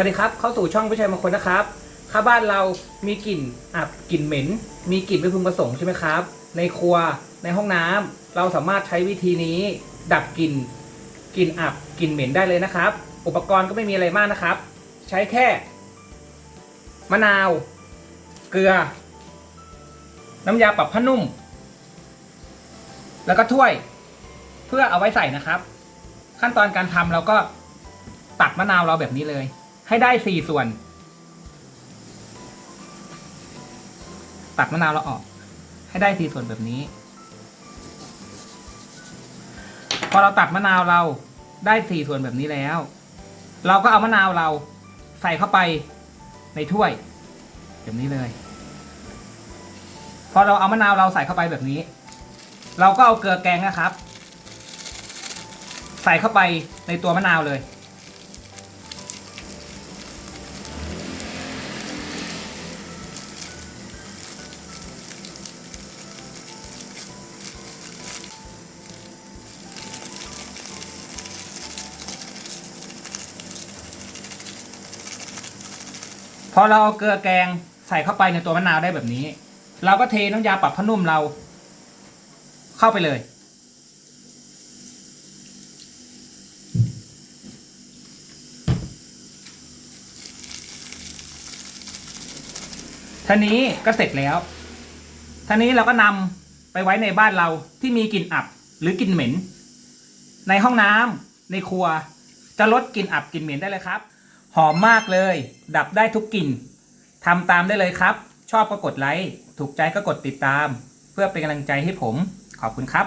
วัสดีครับ เข้าสู่ช่องผู้ชายมงคลนะครับ ข้าบ้านเรามีกลิ่นอับกลิ่นเหม็น มีกลิ่นไม่พึงประสงค์ใช่ไหมครับ ในครัว ในห้องน้ำเราสามารถใช้วิธีนี้ ดับกลิ่น กลิ่นอับ กลิ่นเหม็นได้เลยนะครับ อุปกรณ์ก็ไม่มีอะไรมากนะครับ ใช้แค่ มะนาว เกลือ น้ำยาปรับผ้านุ่ม แล้วก็ถ้วย เพื่อเอาไว้ใส่นะครับ ขั้นตอนการทำเราก็ตัดมะนาวเราแบบนี้เลย ให้ได้สี่ส่วน ตัดมะนาวเราออก ให้ได้สี่ส่วนแบบนี้ พอเราตัดมะนาวเราได้สี่ส่วนแบบนี้แล้ว เราก็เอามะนาวเราใส่เข้าไปในถ้วยแบบนี้เลย พอเราเอามะนาวเราใส่เข้าไปแบบนี้ เราก็เอาเกลือแกงนะครับ ใส่เข้าไปในตัวมะนาวเลย พอเราเอาเกลือแกงใส่เข้าไปในตัวมะนาวได้แบบนี้ เราก็เทน้ำยาปรับผ้านุ่มเรา เข้าไปเลย ท่านี้ก็เสร็จแล้วท่านี้เราก็นำไปไว้ในบ้านเราที่มีกลิ่นอับหรือกลิ่นเหม็น ในห้องน้ำในครัวจะลดกลิ่นอับกลิ่นเหม็นได้เลยครับ หอมมากเลย ดับได้ทุกกลิ่นทำตามได้เลยครับ ชอบก็กดไลค์ ถูกใจก็กดติดตาม เพื่อเป็นกำลังใจให้ผม ขอบคุณครับ